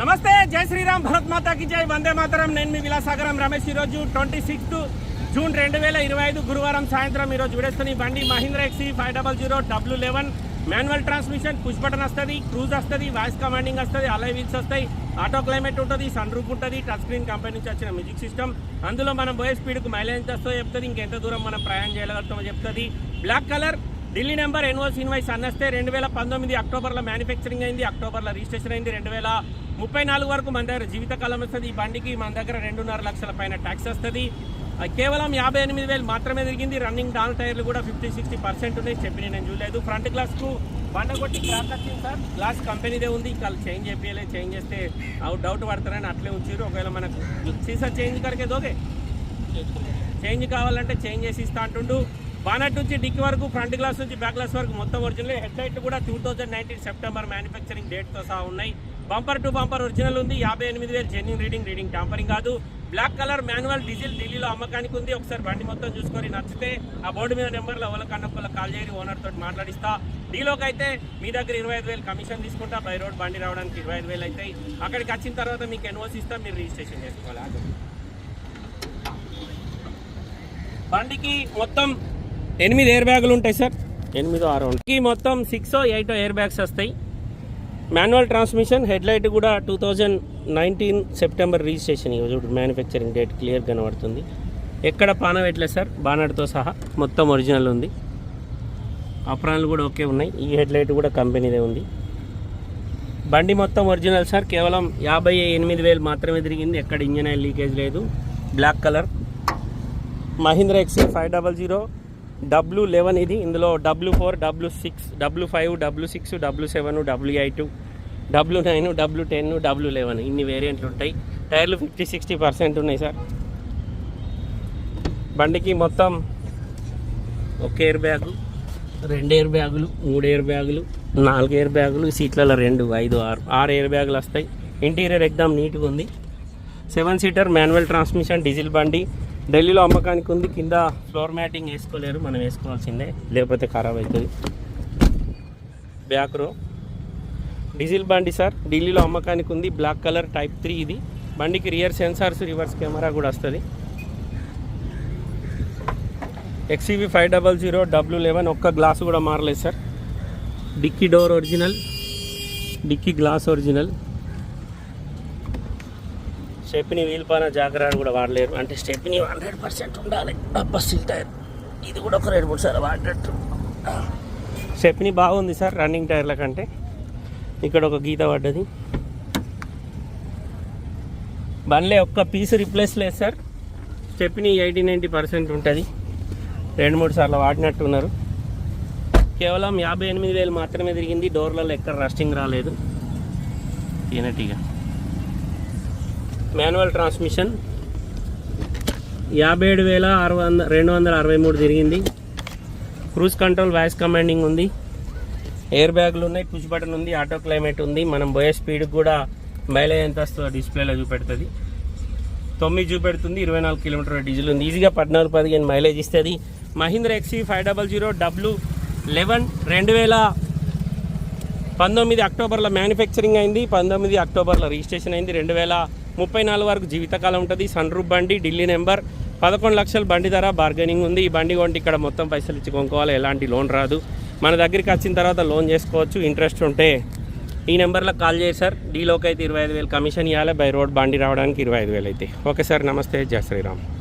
నమస్తే జై శ్రీరామ్ భరత్ మాతాకి జై. వందే మాతరం. నేను మీ విలాసాగరం రమేష్. ఈరోజు ట్వంటీ సిక్స్త్ జూన్ రెండు వేల ఇరవై ఐదు గురువారం సాయంత్రం ఈరోజు విడేస్తున్న బండి Mahindra XUV five double zero W eleven. Manual transmission push button వస్తుంది క్రూజ్ వస్తుంది వాయిస్ కమాండింగ్ వస్తుంది అలై వీల్స్ వస్తాయి ఆటో క్లైమేట్ ఉంటుంది సన్ రూప్ ఉంటుంది టచ్ స్క్రీన్ కంపెనీ నుంచి వచ్చిన మ్యూజిక్ సిస్టమ్. అందులో మనం పోయే స్పీడ్కి మైలేజ్ వస్తుందో చెప్తుంది ఇంకెంత దూరం మనం ప్రయాణం చేయగలుగుతామో చెప్తుంది. Black colour Delhi number ఎన్ఓస్ invoice అన్నస్తే రెండు వేల పంతొమ్మిది అక్టోబర్లో మ్యానుఫ్యాక్చరింగ్ అయింది అక్టోబర్లో రిజిస్ట్రేషన్ అయింది. రెండు వేల ముప్పై నాలుగు వరకు మన దగ్గర జీవితకాలం వస్తుంది. ఈ బండికి మన దగ్గర రెండున్నర లక్షల పైన ట్యాక్స్ వస్తుంది. కేవలం యాభై ఎనిమిది వేలు మాత్రమే తిరిగింది. రన్నింగ్ డౌన్ టైర్లు కూడా ఫిఫ్టీ సిక్స్టీ పర్సెంట్ ఉన్నాయి. చెప్పి నేను చూడలేదు. ఫ్రంట్ గ్లాస్కు బండ కొట్టి క్రాక్ వచ్చింది సార్. గ్లాస్ కంపెనీదే ఉంది. ఇంకా చేంజ్ చేపించలేదు చేంజ్ చేస్తే డౌట్ పడతారని అట్లే ఉంచారు ఒకవేళ మనకు సీసా చేంజ్ కరికే ఓకే చేంజ్ కావాలంటే చేంజ్ చేసి ఇస్తా అంటుండు. బానట్ నుంచి డిక్కి వరకు ఫ్రంట్ గ్లాస్ నుంచి బ్యాక్ గ్లాస్ వరకు మొత్తం ఒరిజినల్. హెడ్ లైట్లు కూడా two thousand nineteen September manufacturing డేట్తో సహా ఉన్నాయి. బంపర్ టు బంపర్ ఒరిజినల్ ఉంది. యాభై ఎనిమిది వేలు జెన్యున్ రీడింగ్ రీడింగ్ టాంపరింగ్ కాదు. బ్లాక్ కలర్ మాన్యువల్ డీజిల్ ఢిల్లీలో అమ్మకానికి ఉంది. ఒకసారి బండి మొత్తం చూసుకొని నచ్చితే ఆ బోర్డు మీద నెంబర్లో ఎవరికన్నా కాల్ చేసి ఓనర్ తోటి మాట్లాడిస్తా. డీలోకి అయితే మీ దగ్గర ఇరవై ఐదు వేలు కమిషన్ తీసుకుంటా. బై రోడ్ బండి రావడానికి ఇరవై ఐదు వేలు అవుతాయి. అక్కడికి వచ్చిన తర్వాత మీకు ఎన్ఓసి ఇస్తాం. మీరు రిజిస్ట్రేషన్ చేసుకోవాలి. బండికి మొత్తం ఎనిమిది ఎయిర్ బ్యాగులు ఉంటాయి సార్ ఎనిమిదో ఆరో ఉంటాయి. మొత్తం సిక్స్ ఎయిట్ ఎయిర్ బ్యాగ్స్ వస్తాయి. మాన్యువల్ ట్రాన్స్మిషన్ హెడ్ లైట్ కూడా two thousand nineteen September registration చూడు మ్యానుఫ్యాక్చరింగ్ డేట్ క్లియర్ కనబడుతుంది. ఎక్కడ పాన పెట్టలేదు సార్ బానర్తో సహా మొత్తం ఒరిజినల్ ఉంది. అప్రాన్లు కూడా ఓకే ఉన్నాయి. ఈ హెడ్ లైట్ కూడా కంపెనీదే ఉంది. బండి మొత్తం ఒరిజినల్ సార్ కేవలం యాభై ఎనిమిది వేలు మాత్రమే తిరిగింది. ఎక్కడ ఇంజన్ ఆయిల్ లీకేజ్ లేదు. Black colour Mahindra XUV five double zero W eleven ఇది. ఇందులో W four W six W five W six W seven W eight W nine W ten W eleven ఇన్ని వేరియంట్లు ఉంటాయి. టైర్లు ఫిఫ్టీ సిక్స్టీ పర్సెంట్ ఉన్నాయి sir. బండికి మొత్తం ఒక ఎయిర్ బ్యాగు రెండు ఎయిర్ బ్యాగులు మూడు ఎయిర్ బ్యాగులు నాలుగు ఎయిర్ బ్యాగులు సీట్లలో రెండు ఐదు ఆరు ఆరు ఎయిర్ బ్యాగులు వస్తాయి. ఇంటీరియర్ ఎగ్దాం నీట్గా ఉంది. Seven seater manual transmission diesel బండి ఢిల్లీలో అమ్మకానికి ఉంది. కింద ఫ్లోర్ మ్యాటింగ్ వేసుకోలేరు. మనం వేసుకోవాల్సిందే. లేకపోతే ఖరాబ్ అవుతుంది. బ్యాక్ రో. డీజిల్ బండి సార్. ఢిల్లీలో అమ్మకానికి ఉంది. బ్లాక్ కలర్ టైప్ త్రీ ఇది. బండికి రియర్ సెన్సార్స్ రివర్స్ కెమెరా కూడా వస్తుంది. XUV five double zero W eleven. ఒక్క గ్లాస్ కూడా మారలేదు sir. Dickey door original. Dickey glass original. Stepney వీల్పాన జాగ్రత్త కూడా వాడలేరు. అంటే స్టెప్ని హండ్రెడ్ పర్సెంట్ ఉండాలి. బస్సిల్ టైర్. ఇది కూడా ఒక రెండు మూడు సార్లు వాడేటట్టు స్టెప్ని బాగుంది సార్ రన్నింగ్ టైర్ల కంటే. ఇక్కడ ఒక గీత పడ్డది. బండ్లే ఒక్క పీస్ రిప్లేస్ లేదు sir. Stepney eighty ninety percent ఉంటుంది. రెండు మూడు సార్లు వాడినట్టు ఉన్నారు. కేవలం యాభై ఎనిమిది వేలు మాత్రమే తిరిగింది. డోర్లలో ఎక్కడ రస్టింగ్ రాలేదు. తినటిగా. Manual transmission. యాభై ఏడు వేల ఆరు వంద రెండు వందల అరవై మూడు తిరిగింది. క్రూజ్ కంట్రోల్ వాయిస్ కమాండింగ్ ఉంది. ఎయిర్ బ్యాగులు ఉన్నాయి పుష్ బటన్ ఉంది ఆటో క్లైమేట్ ఉంది. మనం పోయే స్పీడ్ కూడా మైలేజ్ ఎంత వస్తుందో డిస్ప్లేలో చూపెడుతుంది. తొమ్మిది చూపెడుతుంది ఇరవై నాలుగు కిలోమీటర్ డీజిల్ ఉంది. ఈజీగా పద్నాలుగు పదిహేను మైలేజ్ ఇస్తుంది. Mahindra XUV five double zero W eleven రెండు వేల పంతొమ్మిది అక్టోబర్లో మ్యానుఫ్యాక్చరింగ్ అయింది పంతొమ్మిది అక్టోబర్లో రిజిస్ట్రేషన్ అయింది రెండు వేల ముప్పై నాలుగు వరకు జీవితకాలం ఉంటుంది. సన్ రూప్ బండి ఢిల్లీ నెంబర్. పదకొండు లక్షల బండి ధర బార్గెనింగ్ ఉంది. ఈ బండి కొంటే ఇక్కడ మొత్తం పైసలు ఇచ్చి కొనుక్కోవాలి. ఎలాంటి లోన్ రాదు. మన దగ్గరికి వచ్చిన తర్వాత లోన్ చేసుకోవచ్చు. ఇంట్రెస్ట్ ఉంటే ఈ నెంబర్లో కాల్ చేసి సార్. డీలోకి అయితే ఇరవై ఐదు వేలు కమిషన్ ఇవ్వాలి బై రోడ్ బండి రావడానికి ఇరవై ఐదు వేలు అయితే. Okay sir. నమస్తే. జయ శ్రీరామ్.